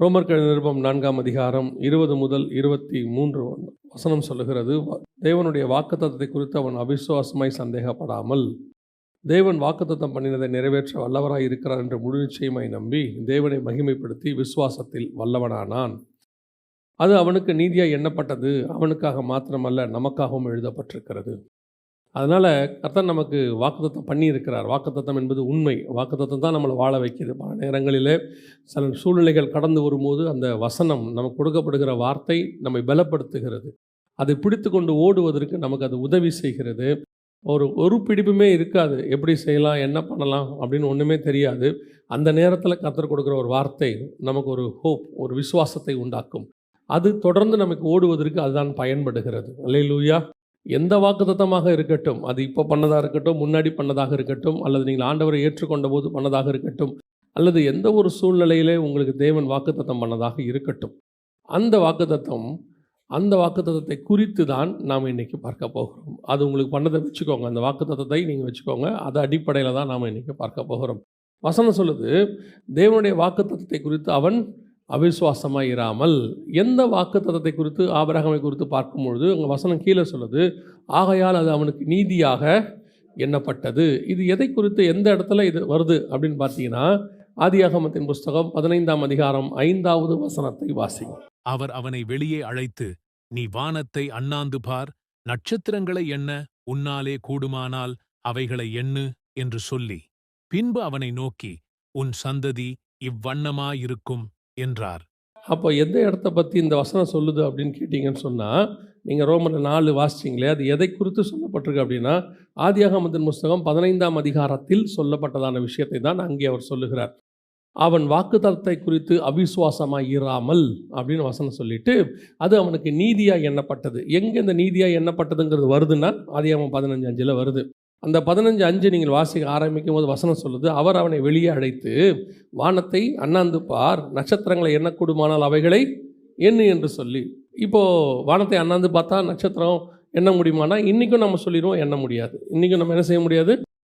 ரோமர் நிருபம் நான்காம் அதிகாரம் இருபது முதல் இருபத்தி மூன்று வசனம் சொல்லுகிறது "வ- தேவனுடைய வாக்குத்தத்தை குறித்து அவன் அவிசுவாசமாய் சந்தேகப்படாமல் தேவன் வாக்குத்தத்தம் பண்ணினதை நிறைவேற்ற வல்லவராய் இருக்கிறார் என்று முழு நிச்சயமாய் நம்பி தேவனை மகிமைப்படுத்தி விசுவாசத்தில் வல்லவனானான். அது அவனுக்கு நீதியாய் எண்ணப்பட்டது அவனுக்காக மாத்திரமல்ல நமக்காகவும் எழுதப்பட்டிருக்கிறது. அதனால் கர்த்தர் நமக்கு வாக்குத்தத்தம் பண்ணியிருக்கிறார். வாக்குத்தத்தம் என்பது உண்மை. வாக்குத்தத்தம் தான் நம்மளை வாழ வைக்கிது. பல நேரங்களிலே சில சூழ்நிலைகள் கடந்து வரும்போது அந்த வசனம் நமக்கு கொடுக்கப்படுகிற வார்த்தை நம்மை பலப்படுத்துகிறது. அதை பிடித்து கொண்டு ஓடுவதற்கு நமக்கு அது உதவி செய்கிறது. ஒரு ஒரு பிடிப்புமே இருக்காது. எப்படி செய்யலாம் என்ன பண்ணலாம் அப்படின்னு ஒன்றுமே தெரியாது. அந்த நேரத்தில் கத்தர் கொடுக்குற ஒரு வார்த்தை நமக்கு ஒரு ஹோப் ஒரு விசுவாசத்தை உண்டாக்கும். அது தொடர்ந்து நமக்கு ஓடுவதற்கு அதுதான் பயன்படுகிறது. அல்லேலூயா. எந்த வாக்குத்தத்தமாக இருக்கட்டும் அது இப்போ பண்ணதாக இருக்கட்டும் முன்னாடி பண்ணதாக இருக்கட்டும் அல்லது நீங்கள் ஆண்டவரை ஏற்றுக்கொண்ட போது பண்ணதாக இருக்கட்டும் அல்லது எந்த ஒரு சூழ்நிலையிலே உங்களுக்கு தேவன் வாக்குத்தத்தம் பண்ணதாக இருக்கட்டும். அந்த வாக்குத்தத்தம் அந்த வாக்குத்தத்தை குறித்து தான் நாம் இன்றைக்கி பார்க்க போகிறோம். அது உங்களுக்கு பண்ணதை வச்சுக்கோங்க. அந்த வாக்குத்தத்தை நீங்கள் வச்சுக்கோங்க. அது அடிப்படையில் தான் நாம் இன்றைக்கி பார்க்க போகிறோம். வசனம் சொல்லுது தேவனுடைய வாக்குத்தத்தத்தை குறித்து அவன் அவிசுவாசமாக இராமல் எந்த வாக்குத்தத்தத்தை குறித்து ஆபரகமை குறித்து பார்க்கும்பொழுது அங்கே வசனம் கீழே சொல்லுது ஆகையால் அது அவனுக்கு நீதியாக எண்ணப்பட்டது. இது எதை குறித்து எந்த இடத்துல இது வருது அப்படின்னு பார்த்தீங்கன்னா ஆதியாகமத்தின் புஸ்தகம் பதினைந்தாம் அதிகாரம் ஐந்தாவது வசனத்தை வாசிக்கும் அவர் அவனை வெளியே அழைத்து நீ வானத்தை அண்ணாந்து பார் நட்சத்திரங்களை எண்ண உன்னாலே கூடுமானால் அவைகளை எண்ணு என்று சொல்லி பின்பு அவனை நோக்கி உன் சந்ததி இவ்வண்ணமாயிருக்கும். என்றார். அப்போ எந்த இடத்த பற்றி இந்த வசனம் சொல்லுது அப்படின்னு கேட்டிங்கன்னு சொன்னால் நீங்கள் ரோமன் நாலு வாசிச்சிங்களே அது எதை குறித்து சொல்லப்பட்டிருக்கு அப்படின்னா ஆதியாகமத்தின் புஸ்தகம் பதினைந்தாம் அதிகாரத்தில் சொல்லப்பட்டதான விஷயத்தை தான் அங்கே அவர் சொல்லுகிறார். அவன் வாக்குத்தத்தை குறித்து அவிசுவாசமாக இராமல் அப்படின்னு வசனம் சொல்லிட்டு அது அவனுக்கு நீதியாக எண்ணப்பட்டது. எங்கே இந்த நீதியாக எண்ணப்பட்டதுங்கிறது வருதுன்னா ஆதியாகமம் பதினஞ்சு அஞ்சில் வருது. அந்த பதினஞ்சு அஞ்சு நீங்கள் வாசிக்க ஆரம்பிக்கும் போது வசனம் சொல்லுது அவர் அவனை வெளியே அழைத்து வானத்தை அண்ணாந்து பார் நட்சத்திரங்களை எண்ணக்கூடுமானால் அவைகளை எண்ணு என்று சொல்லி. இப்போது வானத்தை அண்ணாந்து பார்த்தா நட்சத்திரம் எண்ண முடியுமானா இன்றைக்கும் நம்ம சொல்லிடுவோம் எண்ண முடியாது. இன்றைக்கும் நம்ம என்ன செய்ய முடியாது?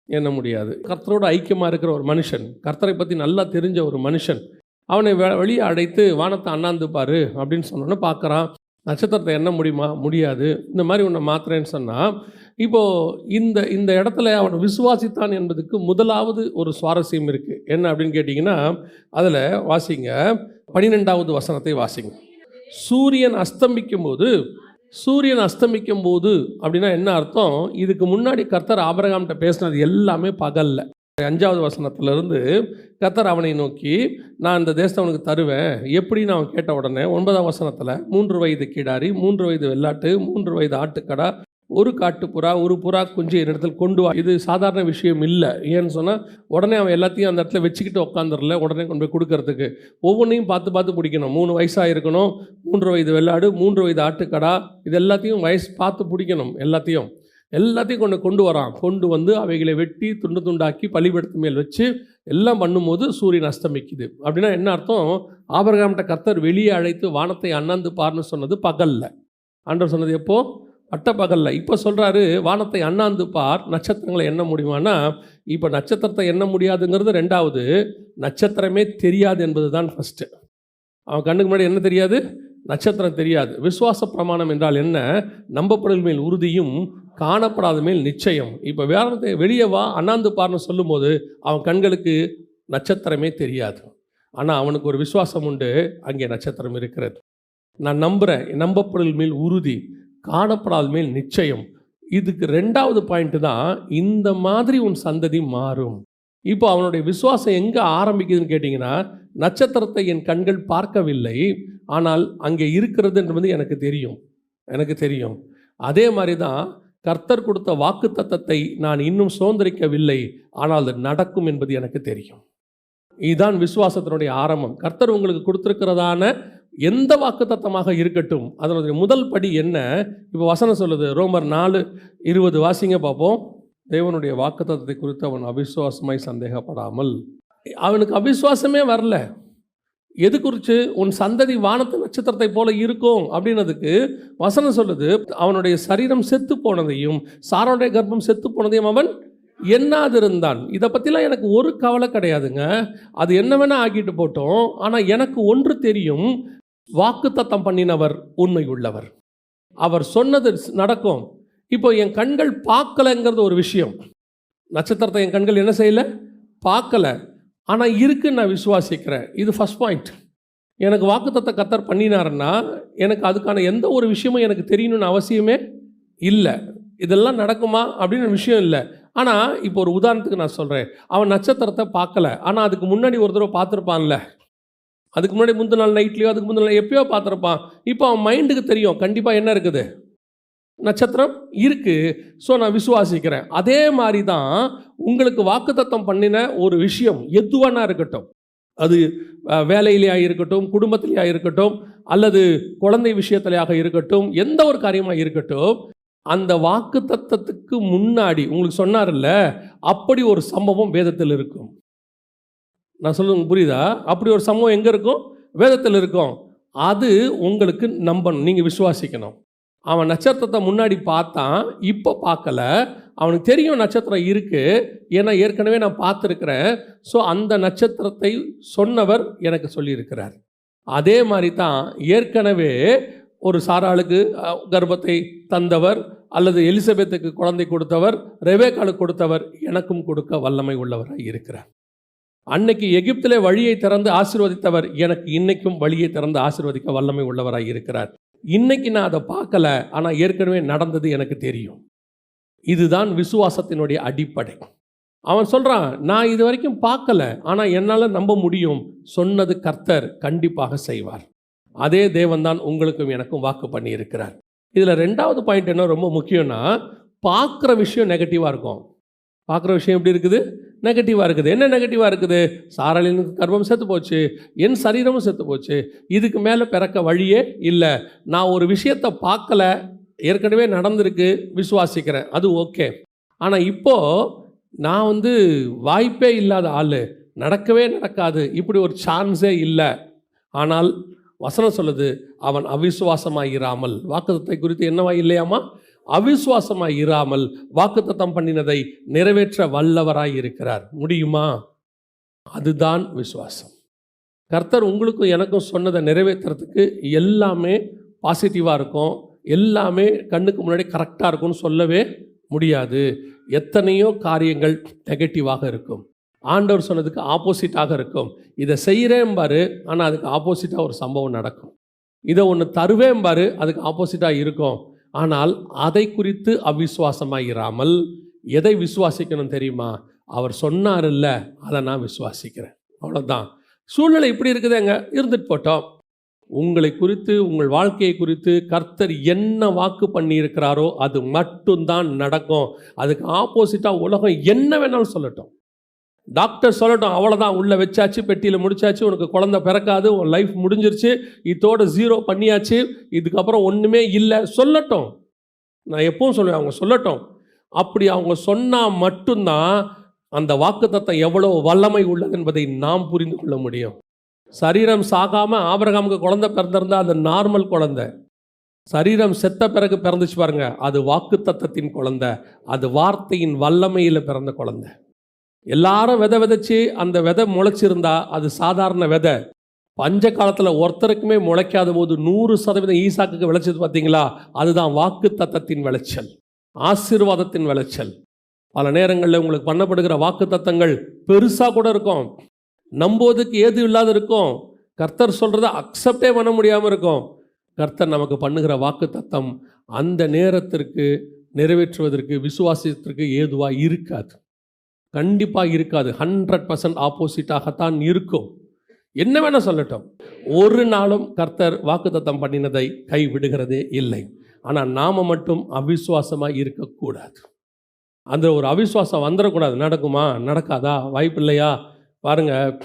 எண்ண முடியாது. கர்த்தரோட ஐக்கியமாக இருக்கிற ஒரு மனுஷன் கர்த்தரை பற்றி நல்லா தெரிஞ்ச ஒரு மனுஷன் அவனை வெ வெளியே அடைத்து வானத்தை அண்ணாந்து பாரு அப்படின்னு சொன்னோன்னே பார்க்குறான். நட்சத்திரத்தை எண்ண முடியுமா? முடியாது. இந்த மாதிரி உன்னை மாத்திரேன்னு சொன்னால் இப்போது இந்த இந்த இடத்துல அவன் விசுவாசித்தான் என்பதுக்கு முதலாவது ஒரு சுவாரஸ்யம் இருக்குது என்ன அப்படின்னு கேட்டிங்கன்னா அதில் வாசிங்க. பன்னிரெண்டாவது வசனத்தை வாசிங்க. சூரியன் அஸ்தமிக்கும் போது சூரியன் அஸ்தமிக்கும் போது அப்படின்னா என்ன அர்த்தம்? இதுக்கு முன்னாடி கர்த்தர் ஆபரகாம்கிட்ட பேசினது எல்லாமே பகல்ல. அஞ்சாவது வசனத்திலிருந்து கர்த்தர் அவனை நோக்கி நான் இந்த தேசத்தை அவனுக்கு தருவேன். எப்படின்னு அவன் கேட்ட உடனே ஒன்பதாம் வசனத்தில் மூன்று வயது கிடாரி மூன்று வயது வெள்ளாட்டு மூன்று வயது ஆட்டுக்கடா ஒரு காட்டுப்புறா ஒரு புறா குஞ்சு இடத்துல கொண்டு வா. இது சாதாரண விஷயம் இல்லை. ஏன்னு சொன்னால் உடனே அவன் எல்லாத்தையும் அந்த இடத்துல வச்சுக்கிட்டு உட்காந்துடல உடனே கொண்டு போய் கொடுக்கறதுக்கு. ஒவ்வொன்றையும் பார்த்து பார்த்து பிடிக்கணும். மூணு வயசாக இருக்கணும் மூன்று வயது வெள்ளாடு மூன்று வயது ஆட்டுக்கடா இது எல்லாத்தையும் வயசு பார்த்து பிடிக்கணும் எல்லாத்தையும். எல்லாத்தையும் கொண்டு கொண்டு வரான். கொண்டு வந்து அவைகளை வெட்டி துண்டு துண்டாக்கி பலிபடுத்து மேல் வச்சு எல்லாம் பண்ணும்போது சூரியன் அஸ்தமிக்குது. அப்படின்னா என்ன அர்த்தம்? ஆபரகாம்கிட்ட கர்த்தர் வெளியே அழைத்து வானத்தை அண்ணாந்து பாருன்னு சொன்னது பகல்ல. ஆண்டவர் சொன்னது எப்போது பட்ட இப்போ சொல்கிறாரு வானத்தை அண்ணாந்து பார் நட்சத்திரங்களை எண்ண முடியுமானா இப்போ நட்சத்திரத்தை எண்ண முடியாதுங்கிறது ரெண்டாவது. நட்சத்திரமே தெரியாது என்பது தான் ஃபஸ்ட்டு அவன் கண்ணுக்கு முன்னாடி என்ன தெரியாது? நட்சத்திரம் தெரியாது. விசுவாச பிரமாணம் என்றால் என்ன? நம்பப்படல் மேல் உறுதியும் காணப்படாத மேல் நிச்சயம். இப்போ வேற வெளியே வா அண்ணாந்து பார்னு சொல்லும்போது அவன் கண்களுக்கு நட்சத்திரமே தெரியாது. ஆனால் அவனுக்கு ஒரு விசுவாசம் உண்டு. அங்கே நட்சத்திரம் இருக்கிறது. நான் நம்புகிறேன் நம்பப்படல் மேல் உறுதி. காணப்படாத மேல் நிச்சயம். இதுக்கு ரெண்டாவது பாயிண்ட் தான் இந்த மாதிரி உன் சந்ததி மாறும். இப்போ அவனுடைய விசுவாசம் எங்கே ஆரம்பிக்குதுன்னு கேட்டிங்கன்னா நட்சத்திரத்தை என் கண்கள் பார்க்கவில்லை ஆனால் அங்கே இருக்கிறதுன்றது எனக்கு தெரியும். எனக்கு தெரியும். அதே மாதிரி தான் கர்த்தர் கொடுத்த வாக்கு தத்தத்தை நான் இன்னும் சுதந்திரிக்கவில்லை ஆனால் அது நடக்கும் என்பது எனக்கு தெரியும். இதுதான் விசுவாசத்தினுடைய ஆரம்பம். கர்த்தர் உங்களுக்கு கொடுத்துருக்கிறதான எந்த வாக்குத்தத்தமாக இருக்கட்டும் அதனுடைய முதல் படி என்ன? இப்போ வசனம் சொல்லுது ரோமர் நாலு இருபது வாசிங்க பார்ப்போம். தேவனுடைய வாக்குத்தத்தத்தை குறித்து அவன் அவிசுவாசமாய் சந்தேகப்படாமல். அவனுக்கு அவிசுவாசமே வரல. எது குறித்து உன் சந்ததி வானத்து நட்சத்திரத்தை போல இருக்கும் அப்படின்னதுக்கு வசனம் சொல்லுது அவனுடைய சரீரம் செத்து போனதையும் சாரோடைய கர்ப்பம் செத்து போனதையும் அவன் எண்ணாதிருந்தான். இதை பற்றிலாம் எனக்கு ஒரு கவலை கிடையாதுங்க. அது என்ன வேணால் ஆக்கிட்டு போட்டோம் ஆனால் எனக்கு ஒன்று தெரியும் வாக்குத்தத்தம் பண்ணினவர் உண்மை உள்ளவர் அவர் சொன்னது நடக்கும். இப்போ என் கண்கள் பார்க்கலைங்கிறது ஒரு விஷயம். நட்சத்திரத்தை என் கண்கள் என்ன செய்யலை? பார்க்கல. ஆனால் இருக்குன்னு நான் விசுவாசிக்கிறேன். இது ஃபஸ்ட் பாயிண்ட் எனக்கு வாக்குத்தத்தை கத்தர் பண்ணினாருன்னா எனக்கு அதுக்கான எந்த ஒரு விஷயமும் எனக்கு தெரியணும்னு அவசியமே இல்லை. இதெல்லாம் நடக்குமா அப்படின்னு விஷயம் இல்லை. ஆனால் இப்போ ஒரு உதாரணத்துக்கு நான் சொல்கிறேன் அவன் நட்சத்திரத்தை பார்க்கல. ஆனால் அதுக்கு முன்னாடி ஒரு தடவை பார்த்துருப்பான்ல. அதுக்கு முன்னாடி முந்தின நாள் நைட்லேயோ அதுக்கு முந்தின நாள் எப்பயோ பார்த்துருப்பான். இப்போ அவன் மைண்டுக்கு தெரியும். கண்டிப்பாக என்ன இருக்குது? நட்சத்திரம் இருக்குது ஸோ நான் விசுவாசிக்கிறேன். அதே மாதிரி தான் உங்களுக்கு வாக்குத்தத்தம் பண்ணின ஒரு விஷயம் எதுவானா இருக்கட்டும். அது வேலையிலேயாக வேலையிலேயா இருக்கட்டும் குடும்பத்திலேயா இருக்கட்டும் அல்லது குழந்தை விஷயத்திலேயாக இருக்கட்டும் எந்த ஒரு காரியமாக இருக்கட்டும் அந்த வாக்கு தத்தத்துக்கு முன்னாடி உங்களுக்கு சொன்னார்ல அப்படி ஒரு சம்பவம் வேதத்தில் இருக்கும். நான் சொல்லுங்க புரியுதா? அப்படி ஒரு சம்பவம் எங்கே இருக்கும்? வேதத்தில் இருக்கும். அது உங்களுக்கு நம்பணும். நீங்கள் விசுவாசிக்கணும். அவன் நட்சத்திரத்தை முன்னாடி பார்த்தான். இப்போ பார்க்கல. அவனுக்கு தெரியும் நட்சத்திரம் இருக்குது ஏன்னா ஏற்கனவே நான் பார்த்துருக்கிறேன். ஸோ அந்த நட்சத்திரத்தை சொன்னவர் எனக்கு சொல்லியிருக்கிறார். அதே மாதிரி தான் ஏற்கனவே ஒரு சாராளுக்கு கர்ப்பத்தை தந்தவர் அல்லது எலிசபெத்துக்கு குழந்தை கொடுத்தவர் ரெவேக்காலுக்கு கொடுத்தவர் எனக்கும் கொடுக்க வல்லமை உள்ளவராக இருக்கிறார். அன்னைக்கு எகிப்திலே வழியை திறந்து ஆசிர்வதித்தவர் எனக்கு இன்னைக்கும் வழியை திறந்து ஆசிர்வதிக்க வல்லமை உள்ளவராக இருக்கிறார். இன்னைக்கு நான் அதை பார்க்கல ஆனால் ஏற்கனவே நடந்தது எனக்கு தெரியும். இதுதான் விசுவாசத்தினுடைய அடிப்படை. அவன் சொல்கிறான் நான் இது வரைக்கும் பார்க்கல ஆனால் என்னால் நம்ப முடியும். சொன்னது கர்த்தர் கண்டிப்பாக செய்வார். அதே தேவன்தான் உங்களுக்கும் எனக்கும் வாக்கு பண்ணியிருக்கிறார். இதில் ரெண்டாவது பாயிண்ட் என்ன ரொம்ப முக்கியம்னா பார்க்குற விஷயம் நெகட்டிவாக இருக்கும். பார்க்குற விஷயம் எப்படி இருக்குது? நெகட்டிவாக இருக்குது. என்ன நெகட்டிவாக இருக்குது? சாரலின் கர்ப்பம் செத்து போச்சு. என் சரீரமும் செத்து போச்சு. இதுக்கு மேலே பிறக்க வழியே இல்லை. நான் ஒரு விஷயத்தை பார்க்கல. ஏற்கனவே நடந்திருக்கு. விசுவாசிக்கிறேன். அது ஓகே. ஆனால் இப்போது நான் வந்து வாய்ப்பே இல்லாத ஆள். நடக்கவே நடக்காது. இப்படி ஒரு சான்ஸே இல்லை. ஆனால் வசனம் சொல்லுது அவன் அவிசுவாசமாகிறாமல் வாக்குத்தத்தை குறித்து என்னவா இல்லையாமா அவிசுவாசமாய் இராமல் வாக்குத்தத்தம் பண்ணினதை நிறைவேற்ற வல்லவராய் இருக்கிறார். முடியுமா? அதுதான் விசுவாசம். கர்த்தர் உங்களுக்கும் எனக்கும் சொன்னதை நிறைவேற்றுறதுக்கு எல்லாமே பாசிட்டிவாக இருக்கும். எல்லாமே கண்ணுக்கு முன்னாடி கரெக்டாக இருக்கும்னு சொல்லவே முடியாது. எத்தனையோ காரியங்கள் நெகட்டிவாக இருக்கும். ஆண்டவர் சொன்னதுக்கு ஆப்போசிட்டாக இருக்கும். இதை செய்கிறேன் பாரு ஆனால் அதுக்கு ஆப்போசிட்டாக ஒரு சம்பவம் நடக்கும். இதை ஒன்று தருவேன் பாரு அதுக்கு ஆப்போசிட்டாக இருக்கும். ஆனால் அதை குறித்து அவிசுவாசமாக எதை விசுவாசிக்கணும் தெரியுமா? அவர் சொன்னார்ல்ல அதை நான் விசுவாசிக்கிறேன். அவ்வளோதான் சூழ்நிலை இப்படி இருக்குதுங்க. இருந்துட்டு போட்டோம். உங்களை குறித்து உங்கள் வாழ்க்கையை குறித்து கர்த்தர் என்ன வாக்கு பண்ணியிருக்கிறாரோ அது மட்டும்தான் நடக்கும். அதுக்கு ஆப்போசிட்டாக உலகம் என்ன வேணாலும் சொல்லட்டும். டாக்டர் சொல்லட்டும் அவ்வளோதான் உள்ளே வச்சாச்சு பெட்டியில் முடிச்சாச்சு உனக்கு குழந்தை பிறக்காது உன் லைஃப் முடிஞ்சிருச்சு இதோட ஜீரோ பண்ணியாச்சு இதுக்கப்புறம் ஒன்றுமே இல்லை. சொல்லட்டும். நான் எப்பவும் சொல்லுவேன் அவங்க சொல்லட்டும். அப்படி அவங்க சொன்னால் மட்டும்தான் அந்த வாக்குத்தத்தம் எவ்வளோ வல்லமை உள்ளது என்பதை நாம் புரிந்து கொள்ள முடியும். சரீரம் சாகாமல் ஆபிரகாமுக்கு குழந்தை பிறந்திருந்தா அது நார்மல் குழந்தை. சரீரம் செத்த பிறகு பிறந்துச்சு பாருங்க அது வாக்குத்தத்தத்தின் குழந்தை அது வார்த்தையின் வல்லமையில் பிறந்த குழந்தை. எல்லாரும் விதை விதைச்சி அந்த விதை முளைச்சிருந்தா அது சாதாரண விதை. பஞ்ச காலத்தில் ஒருத்தருக்குமே முளைக்காத போது நூறு சதவீதம் ஈசாக்குக்கு விளைச்சது பார்த்தீங்களா அதுதான் வாக்கு தத்தத்தின் விளைச்சல். ஆசீர்வாதத்தின் விளைச்சல். பல நேரங்களில் உங்களுக்கு பண்ணப்படுகிற வாக்கு தத்தங்கள் பெருசாக கூட இருக்கும். நம்போதுக்கு ஏது இல்லாத இருக்கும். கர்த்தர் சொல்கிறத அக்செப்டே பண்ண முடியாமல் இருக்கும். கர்த்தர் நமக்கு பண்ணுகிற வாக்கு தத்தம் அந்த நேரத்திற்கு நிறைவேற்றுவதற்கு விசுவாசத்திற்கு ஏதுவாக இருக்காது. கண்டிப்பாக இருக்காது. ஹண்ட்ரட் பர்சன்ட் ஆப்போசிட்டாகத்தான் இருக்கும். என்ன வேணால் சொல்லட்டும். ஒரு நாளும் கர்த்தர் வாக்குத்தத்தம் பண்ணினதை கைவிடுகிறதே இல்லை. ஆனால் நாம் மட்டும் அவிசுவாசமாக இருக்கக்கூடாது. அந்த ஒரு அவிசுவாசம் வந்துடக்கூடாது நடக்குமா? நடக்காதா? வாய்ப்பு இல்லையா? பாருங்க.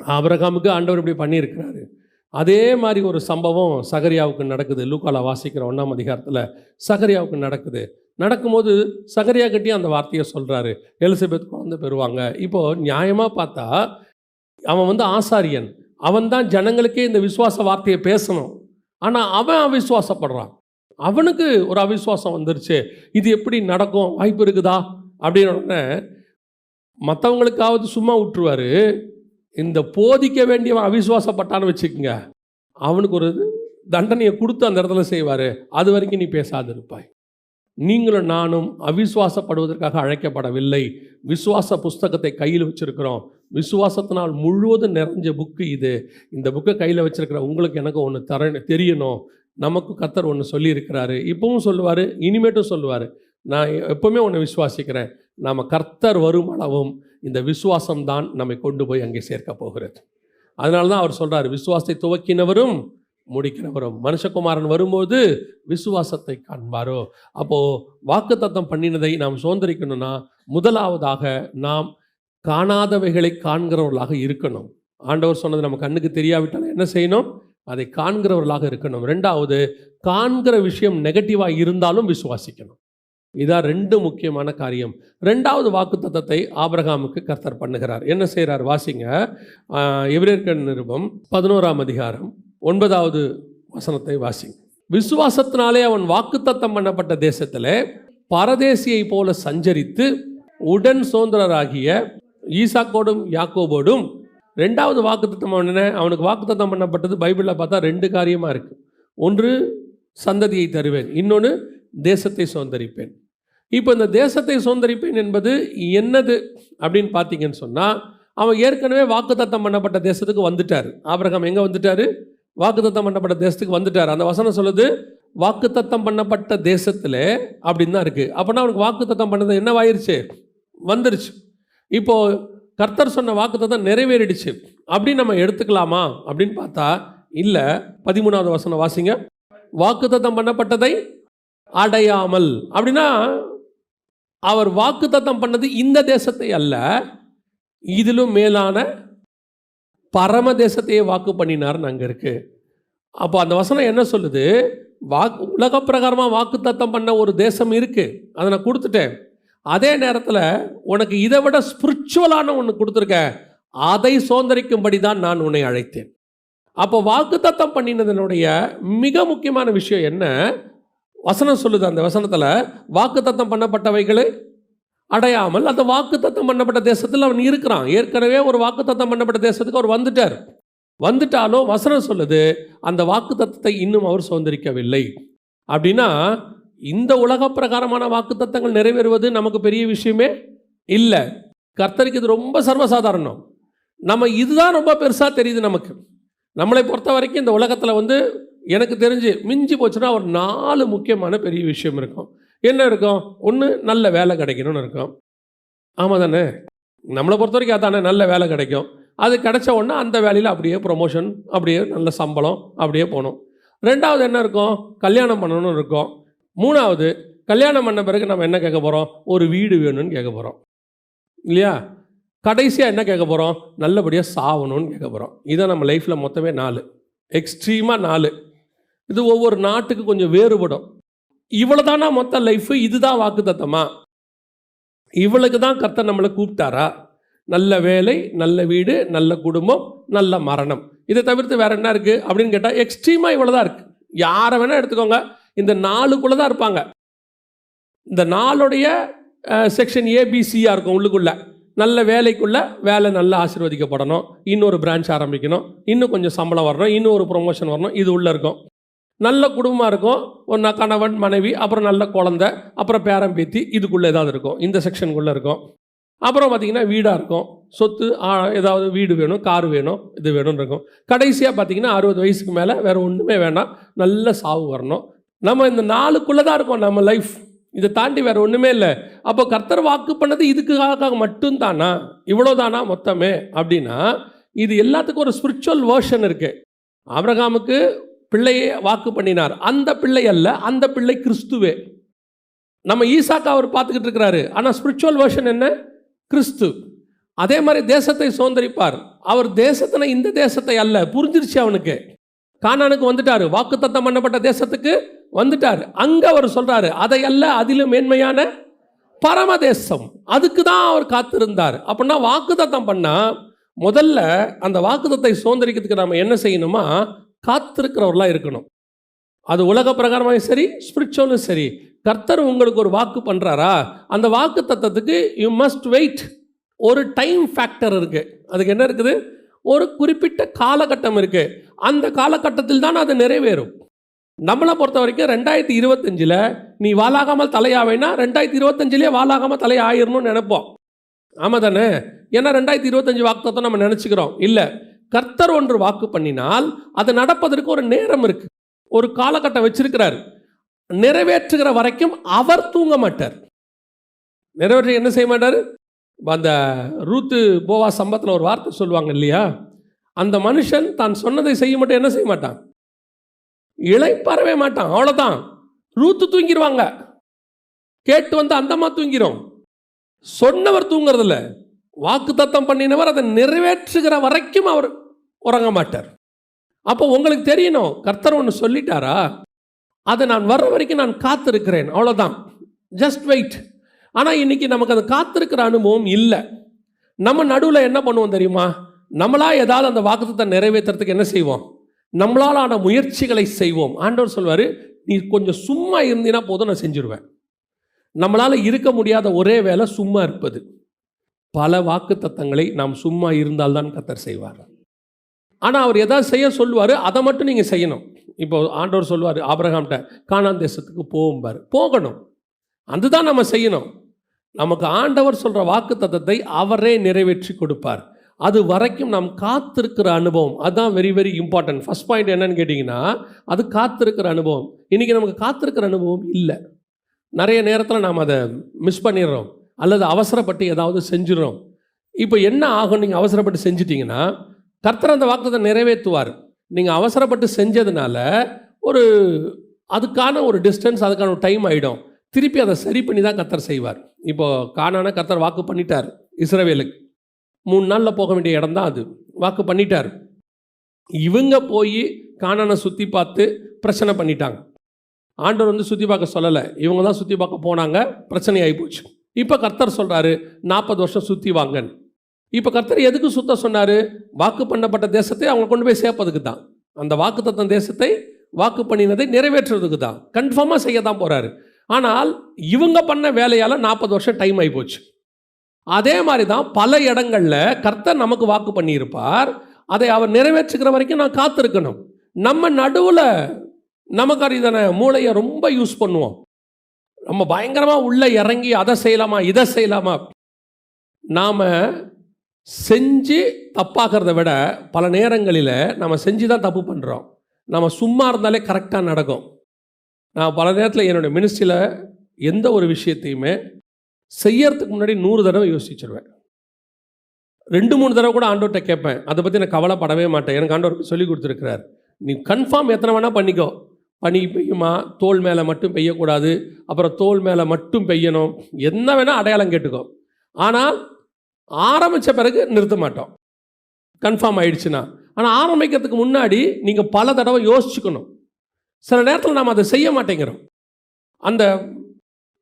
ஆபிரகாமுக்கு ஆண்டவர் இப்படி பண்ணியிருக்கிறாரு. அதே மாதிரி ஒரு சம்பவம் சகரியாவுக்கு நடக்குது. லூக்கால வாசிக்கிற ஒன்றாம் அதிகாரத்தில் சகரியாவுக்கு நடக்குது. நடக்கும்போது சகரியா கட்டி அந்த வார்த்தையை சொல்கிறாரு எலிசபெத் குழந்தை பெறுவாங்க. இப்போது நியாயமாக பார்த்தா அவன் வந்து ஆசாரியன். அவன் தான் ஜனங்களுக்கே இந்த விசுவாச வார்த்தையை பேசணும். ஆனால் அவன் அவிசுவாசப்படுறான். அவனுக்கு ஒரு அவிசுவாசம் வந்துருச்சு. இது எப்படி நடக்கும்? வாய்ப்பு இருக்குதா? அப்படின்னு உடனே மற்றவங்களுக்காவது சும்மா விட்டுருவார். இந்த போதிக்க வேண்டியவன் அவிசுவாசப்பட்டான்னு வச்சுக்கோங்க. அவனுக்கு ஒரு தண்டனையை கொடுத்து அந்த இடத்துல செய்வார். அது வரைக்கும் நீ பேசாது இருப்பாய் நீங்களும் நானும் அவிசுவாசப்படுவதற்காக அழைக்கப்படவில்லை. விசுவாச புஸ்தகத்தை கையில் வச்சிருக்கிறோம். விசுவாசத்தினால் முழுவதும் நிறைஞ்ச புக்கு இது. இந்த புக்கை கையில் வச்சிருக்கிற உங்களுக்கு எனக்கு ஒன்று தர தெரியணும். நமக்கு கத்தர் ஒன்று சொல்லியிருக்கிறாரு. இப்பவும் சொல்லுவார் இனிமேட்டும் சொல்லுவார். நான் எப்பவுமே ஒன்று விசுவாசிக்கிறேன். நாம் கர்த்தர் வரும் அளவும் இந்த விசுவாசம் தான் நம்மை கொண்டு போய் அங்கே சேர்க்க போகிறது. அதனால தான் அவர் சொல்கிறார் விசுவாசத்தை துவக்கினவரும் முடிக்கிறவரும் மனுஷகுமாரன் வரும்போது விசுவாசத்தை காண்பாரோ? அப்போ வாக்குத்தத்தம் பண்ணினதை நாம் சுதந்திரிக்கணும்னா முதலாவதாக நாம் காணாதவைகளை காண்கிறவர்களாக இருக்கணும். ஆண்டவர் சொன்னது நம்ம கண்ணுக்கு தெரியாவிட்டால் என்ன செய்யணும்? அதை காண்கிறவர்களாக இருக்கணும். ரெண்டாவது காண்கிற விஷயம் நெகட்டிவாக இருந்தாலும் விசுவாசிக்கணும். இதான் ரெண்டு முக்கியமான காரியம். ரெண்டாவது வாக்குத்தத்தத்தை ஆபிரகாமுக்கு கர்த்தர் பண்ணுகிறார். என்ன செய்கிறார் வாசிங்க. எவ்ரேற்கன் நிருபம் பதினோராம் அதிகாரம் ஒன்பதாவது வசனத்தை வாசி விசுவாசத்தினாலே அவன் வாக்குத்தத்தம் பண்ணப்பட்ட தேசத்தில் பரதேசியை போல சஞ்சரித்து உடன் சுதந்திரராகிய ஈசாக்கோடும் யாக்கோபோடும் ரெண்டாவது வாக்குத்தத்தம் என்ன? அவனுக்கு வாக்குத்தத்தம் பண்ணப்பட்டது பைபிளில் பார்த்தா ரெண்டு காரியமாக இருக்குது ஒன்று சந்ததியை தருவேன் இன்னொன்று தேசத்தை சுதந்திரிப்பேன். இப்போ இந்த தேசத்தை சுதந்திரிப்பேன் என்பது என்னது அப்படின்னு பார்த்தீங்கன்னு சொன்னால் அவன் ஏற்கனவே வாக்குத்தத்தம் பண்ணப்பட்ட தேசத்துக்கு வந்துட்டார். ஆபிரகாம் எங்கே வந்துட்டார்? வாக்குத்தத்தம் பண்ணப்பட்ட தேசத்துக்கு வந்துட்டார். அந்த வசனம் சொல்லுது வாக்குத்தத்தம் பண்ணப்பட்ட தேசத்தில் அப்படின்னு தான் இருக்குது அப்படின்னா அவனுக்கு வாக்குத்தத்தம் பண்ணது என்னவாயிருச்சு? வந்துருச்சு. இப்போது கர்த்தர் சொன்ன வாக்குத்தத்தம் நிறைவேறிடுச்சு. அப்படின்னு நம்ம எடுத்துக்கலாமா? அப்படின்னு பார்த்தா இல்லை. பதிமூணாவது வசனம் வாசிங்க. வாக்குத்தத்தம் பண்ணப்பட்டதை அடையாமல் அப்படின்னா அவர் வாக்குத்தத்தம் பண்ணது இந்த தேசத்தை அல்ல இதிலும் மேலான பரம தேசத்தையே வாக்கு பண்ணினார்னு அங்கே இருக்குது அப்போ அந்த வசனம் என்ன சொல்லுது? வாக்கு உலக பிரகாரமாக வாக்குத்தத்தம் பண்ண ஒரு தேசம் இருக்குது அதை நான் கொடுத்துட்டேன். அதே நேரத்தில் உனக்கு இதை விட ஸ்பிரிச்சுவலான ஒன்று கொடுத்துருக்கேன். அதை சுதந்திரிக்கும்படி தான் நான் உன்னை அழைத்தேன். அப்போ வாக்குத்தத்தம் பண்ணினதனுடைய மிக முக்கியமான விஷயம் என்ன? வசனம் சொல்லுது அந்த வசனத்தில் வாக்குத்தத்தம் பண்ணப்பட்டவைகளை அடையாமல் அந்த வாக்குத்தத்தம் பண்ணப்பட்ட தேசத்தில் அவன் இருக்கிறான். ஏற்கனவே ஒரு வாக்குத்தத்தம் பண்ணப்பட்ட தேசத்துக்கு அவர் வந்துட்டார். வந்துட்டாலும் வசனம் சொல்லுது அந்த வாக்குத்தத்தத்தை இன்னும் அவர் சுதந்திரிக்கவில்லை. அப்படின்னா இந்த உலக பிரகாரமான வாக்குத்தத்தங்கள் நிறைவேறுவது நமக்கு பெரிய விஷயமே இல்லை. கர்த்தருக்கு இது ரொம்ப சர்வசாதாரணம். நம்ம இதுதான் ரொம்ப பெருசாக தெரியுது நமக்கு. நம்மளை பொறுத்த வரைக்கும் இந்த உலகத்தில் வந்து எனக்கு தெரிஞ்சு மிஞ்சி போச்சுன்னா ஒரு நாலு முக்கியமான பெரிய விஷயம் இருக்கும். என்ன இருக்கும்? ஒன்று நல்ல வேலை கிடைக்கணும்னு இருக்கும். ஆமாம் தானே? நம்மளை பொறுத்த வரைக்கும் அதானே நல்ல வேலை கிடைக்கும். அது கிடைச்ச உடனே அந்த வேலையில் அப்படியே ப்ரொமோஷன் அப்படியே நல்ல சம்பளம் அப்படியே போகணும். ரெண்டாவது என்ன இருக்கும்? கல்யாணம் பண்ணணும்னு இருக்கும். மூணாவது கல்யாணம் பண்ண பிறகு நம்ம என்ன கேட்க போகிறோம் ஒரு வீடு வேணும்னு கேட்க போகிறோம் இல்லையா? கடைசியாக என்ன கேட்க போகிறோம் நல்லபடியாக சாகணும்னு கேட்க போகிறோம் இதான் நம்ம லைஃப்பில் மொத்தமே நாலு. எக்ஸ்ட்ரீமாக நாலு. இது ஒவ்வொரு நாட்டுக்கு கொஞ்சம் வேறுபடும். இவ்வளோதானா மொத்த லைஃபு இதுதான் வாக்குத்தத்தமா? இவளுக்கு தான் கர்த்தர் நம்மளை கூப்பிட்டாரா? நல்ல வேலை நல்ல வீடு நல்ல குடும்பம் நல்ல மரணம். இதை தவிர்த்து வேற என்ன இருக்குது அப்படின்னு கேட்டால் எக்ஸ்ட்ரீமாக இவ்வளோ தான் இருக்குது யாரை வேணால் எடுத்துக்கோங்க. இந்த நாலுக்குள்ளே தான் இருப்பாங்க. இந்த நாளுடைய செக்ஷன் ஏபிசியாக இருக்கும் உள்ளுக்குள்ள. நல்ல வேலைக்குள்ள வேலை நல்லா ஆசீர்வதிக்கப்படணும். இன்னொரு பிரான்ச் ஆரம்பிக்கணும். இன்னும் கொஞ்சம் சம்பளம் வரணும். இன்னும் ஒரு ப்ரொமோஷன் வரணும். இது உள்ளே இருக்கும். நல்ல குடும்பமாக இருக்கும். ஒன்றா கணவன் மனைவி அப்புறம் நல்ல குழந்தை அப்புறம் பேரம் பேத்தி இதுக்குள்ளே ஏதாவது இருக்கும். இந்த செக்ஷனுக்குள்ளே இருக்கும். அப்புறம் பார்த்தீங்கன்னா வீடாக இருக்கும். சொத்து ஏதாவது வீடு வேணும் கார் வேணும் இது வேணும்னு இருக்கும். கடைசியாக பார்த்தீங்கன்னா அறுபது வயசுக்கு மேலே வேறு ஒன்றுமே வேணாம். நல்ல சாவு வரணும். நம்ம இந்த நாளுக்குள்ளே தான் இருக்கோம் நம்ம லைஃப் இதை தாண்டி வேறு ஒன்றுமே இல்லை. அப்போ கர்த்தர் வாக்கு பண்ணது இதுக்காக மட்டும்தானா? இவ்வளோதானா மொத்தமே? அப்படின்னா இது எல்லாத்துக்கும் ஒரு ஸ்பிரிச்சுவல் வேர்ஷன் இருக்குது ஆபிரகாமுக்கு பிள்ளையை வாக்கு பண்ணினார். அந்த பிள்ளை அல்ல அந்த பிள்ளை கிறிஸ்துவே. நம்ம ஈசாக்கா அவர் பார்த்துக்கிட்டு இருக்கிறாரு. ஆனால் ஸ்பிரிச்சுவல் வேர்ஷன் என்ன? கிறிஸ்து. அதே மாதிரி தேசத்தை சுதந்திரிப்பார். அவர் தேசத்தின இந்த தேசத்தை அல்ல புரிஞ்சிருச்சு அவனுக்கு. கானானுக்கு வந்துட்டாரு. வாக்குத்தத்தம் பண்ணப்பட்ட தேசத்துக்கு வந்துட்டார். அங்க அவர் சொல்றாரு அதை அல்ல அதிலும் மேன்மையான பரமதேசம். அதுக்கு தான் அவர் காத்திருந்தார். அப்படின்னா வாக்குத்தத்தம் பண்ணால் முதல்ல அந்த வாக்குத்தத்தை சுதந்திரிக்கிறதுக்கு நம்ம என்ன செய்யணுமா? காத்திருக்கிறவர்களாக இருக்கணும். அது உலக பிரகாரமாகவும் சரி ஸ்பிரிச்சுவலும் சரி. கர்த்தர் உங்களுக்கு ஒரு வாக்கு பண்ணுறாரா அந்த வாக்கு தத்தத்துக்கு யூ மஸ்ட் வெயிட் ஒரு டைம் ஃபேக்டர் இருக்குது அதுக்கு என்ன இருக்குது? ஒரு குறிப்பிட்ட காலகட்டம் இருக்குது அந்த காலகட்டத்தில் தான் அது நிறைவேறும். நம்மளை பொறுத்த வரைக்கும் ரெண்டாயிரத்தி இருபத்தஞ்சில் நீ வாழாகாமல் தலையாவேனா ரெண்டாயிரத்தி இருபத்தஞ்சிலே வாழாகாமல் தலையாயிரணும்னு நினைப்போம். ஆமாம் தானே ஏன்னா ரெண்டாயிரத்தி இருபத்தஞ்சி வாக்குத்தத்தம் நம்ம நினச்சிக்கிறோம். இல்லை. கர்த்தர் ஒன்று வாக்கு பண்ணினால் அது நடப்பதற்கு ஒரு நேரம் இருக்கு. ஒரு காலகட்டம் வச்சிருக்கிறார். நிறைவேற்றுகிற வரைக்கும் அவர் தூங்க மாட்டார். நிறைவேற்ற என்ன செய்ய மாட்டார்? அந்த ரூத்து போவா சம்பத்தில் ஒரு வார்த்தை சொல்லுவாங்க இல்லையா? அந்த மனுஷன் தான் சொன்னதை செய்ய மட்டும் என்ன செய்ய மாட்டான்? இழைப்பறவே மாட்டான் அவ்வளோதான் ரூத்து தூங்கிடுவாங்க கேட்டு வந்து அந்தம்மா தூங்கிடும் சொன்னவர் தூங்குறதில்ல. வாக்குத்தத்தம் பண்ணினவர் அதை நிறைவேற்றுகிற வரைக்கும் அவர் உறங்க மாட்டார். அப்போ உங்களுக்கு தெரியணும் கர்த்தர் ஒன்று சொல்லிட்டாரா? அதை நான் வர்ற வரைக்கும் நான் காத்திருக்கிறேன் அவ்வளோதான் ஜஸ்ட் வெயிட் ஆனால் இன்றைக்கி நமக்கு அது காத்திருக்கிற அனுபவம் இல்லை. நம்ம நடுவில் என்ன பண்ணுவோம் தெரியுமா? நம்மளா ஏதாவது அந்த வாக்குத்தத்தை நிறைவேற்றுறதுக்கு என்ன செய்வோம்? நம்மளால் ஆன முயற்சிகளை செய்வோம். ஆண்டவர் சொல்வார் நீ கொஞ்சம் சும்மா இருந்தீன்னா போதும் நான் செஞ்சுருவேன். நம்மளால் இருக்க முடியாத ஒரே வேலை சும்மா இருப்பது. பல வாக்கு தத்தங்களை நாம் சும்மா இருந்தால்தான் கத்தர் செய்வார். ஆனால் அவர் எதாவது செய்ய சொல்லுவார் அதை மட்டும் நீங்கள் செய்யணும். இப்போ ஆண்டவர் சொல்லுவார் ஆபிரகாம்கிட்ட கானான் தேசத்துக்கு போகும்பார். போகணும். அதுதான் நம்ம செய்யணும். நமக்கு ஆண்டவர் சொல்கிற வாக்கு தத்தத்தை அவரே நிறைவேற்றி கொடுப்பார். அது வரைக்கும் நாம் காத்திருக்கிற அனுபவம். அதுதான் very very important first point என்னன்னு கேட்டிங்கன்னா அது காத்திருக்கிற அனுபவம். இன்றைக்கி நமக்கு காத்திருக்கிற அனுபவம் இல்லை. நிறைய நேரத்தில் நாம் அதை மிஸ் பண்ணிடுறோம். அல்லது அவசரப்பட்டு ஏதாவது செஞ்சிடறோம். இப்போ என்ன ஆகும்? நீங்கள் அவசரப்பட்டு செஞ்சிட்டிங்கன்னா கர்த்தர் அந்த வாக்குத்தை நிறைவேற்றுவார். நீங்கள் அவசரப்பட்டு செஞ்சதுனால ஒரு அதுக்கான ஒரு டிஸ்டன்ஸ் அதுக்கான ஒரு டைம் ஆகிடும் திருப்பி அதை சரி பண்ணி தான் கர்த்தர் செய்வார். இப்போது காணான கர்த்தர் வாக்கு பண்ணிட்டார் இஸ்ரவேலுக்கு. மூணு நாளில் போக வேண்டிய இடம் தான் அது. வாக்கு பண்ணிட்டார். இவங்க போய் காணானை சுற்றி பார்த்து பிரச்சனை பண்ணிட்டாங்க. ஆண்டவர் வந்து சுற்றி பார்க்க சொல்லலை. இவங்க தான் சுற்றி பார்க்க போனாங்க பிரச்சனை ஆகி போச்சு. இப்போ கர்த்தர் சொல்கிறாரு நாற்பது வருஷம் சுற்றி வாங்கன்னு. இப்போ கர்த்தர் எதுக்கு சுத்த சொன்னார்? வாக்கு பண்ணப்பட்ட தேசத்தை அவங்க கொண்டு போய் சேர்ப்பதுக்கு தான். அந்த வாக்கு தத்தம் தேசத்தை வாக்கு பண்ணினதை நிறைவேற்றுறதுக்கு தான். கன்ஃபார்மாக செய்ய தான் போகிறாரு ஆனால் இவங்க பண்ண வேலையால் நாற்பது வருஷம் டைம் ஆகி போச்சு. அதே மாதிரி தான் பல இடங்களில் கர்த்தர் நமக்கு வாக்கு பண்ணியிருப்பார். அதை அவர் நிறைவேற்றுகிற வரைக்கும் நான் காத்திருக்கணும். நம்ம நடுவில் நமக்கு அறிதான மூளையை ரொம்ப யூஸ் பண்ணுவோம். நம்ம பயங்கரமாக உள்ளே இறங்கி அதை செய்யலாமா இதை செய்யலாமா? நாம் செஞ்சு தப்பாகிறத விட பல நேரங்களில் நம்ம செஞ்சு தான் தப்பு பண்ணுறோம் நம்ம சும்மா இருந்தாலே கரெக்டாக நடக்கும். நான் பல நேரத்தில் என்னுடைய மினிஸ்ட்ரியில் எந்த ஒரு விஷயத்தையுமே செய்யறதுக்கு முன்னாடி நூறு தடவை யோசிச்சிருவேன். ரெண்டு மூணு தடவை கூட ஆண்டோர்கிட்ட கேட்பேன். அதை பற்றி நான் கவலைப்படவே மாட்டேன். எனக்கு ஆண்டவர் சொல்லி கொடுத்துருக்கிறார். நீ கன்ஃபார்ம் எத்தனை வேணால் பண்ணிக்கோ. பனி பெய்யுமா? தோல் மேலே மட்டும் பெய்யக்கூடாது. அப்புறம் தோல் மேலே மட்டும் பெய்யணும். என்ன வேணால் அடையாளம் கேட்டுக்கோ. ஆனால் ஆரம்பித்த பிறகு நிறுத்த மாட்டோம். கன்ஃபார்ம் ஆயிடுச்சுன்னா. ஆனால் ஆரம்பிக்கிறதுக்கு முன்னாடி நீங்கள் பல தடவை யோசிச்சுக்கணும். சில நேரத்தில் நாம் அதை செய்ய மாட்டேங்கிறோம். அந்த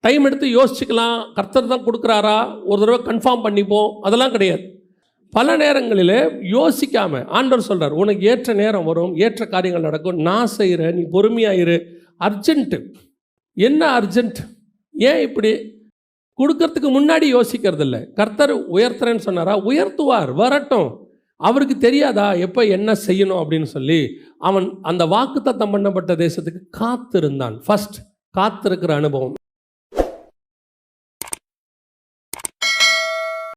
டைம் எடுத்து யோசிச்சுக்கலாம். கர்த்தர் தான் கொடுக்குறாரா? ஒரு தடவை கன்ஃபார்ம் பண்ணிப்போம். அதெல்லாம் கிடையாது. பல நேரங்களில் யோசிக்காம ஆண்டவர் சொல்றார் உனக்கு ஏற்ற நேரம் வரும் ஏற்ற காரியங்கள் நடக்கும் நான் செய்கிறேன் நீ பொறுமையாயிரு அர்ஜென்ட்டு என்ன அர்ஜென்ட் ஏன் இப்படி? கொடுக்கறதுக்கு முன்னாடி யோசிக்கிறது இல்லை கர்த்தர் உயர்த்துறேன்னு சொன்னாரா? உயர்த்துவார் வரட்டும். அவருக்கு தெரியாதா? எப்போ என்ன செய்யணும் அப்படின்னு சொல்லி அவன் அந்த வாக்குத்தத்தம் பண்ணப்பட்ட தேசத்துக்கு காத்திருந்தான். ஃபஸ்ட் காத்திருக்கிற அனுபவம்.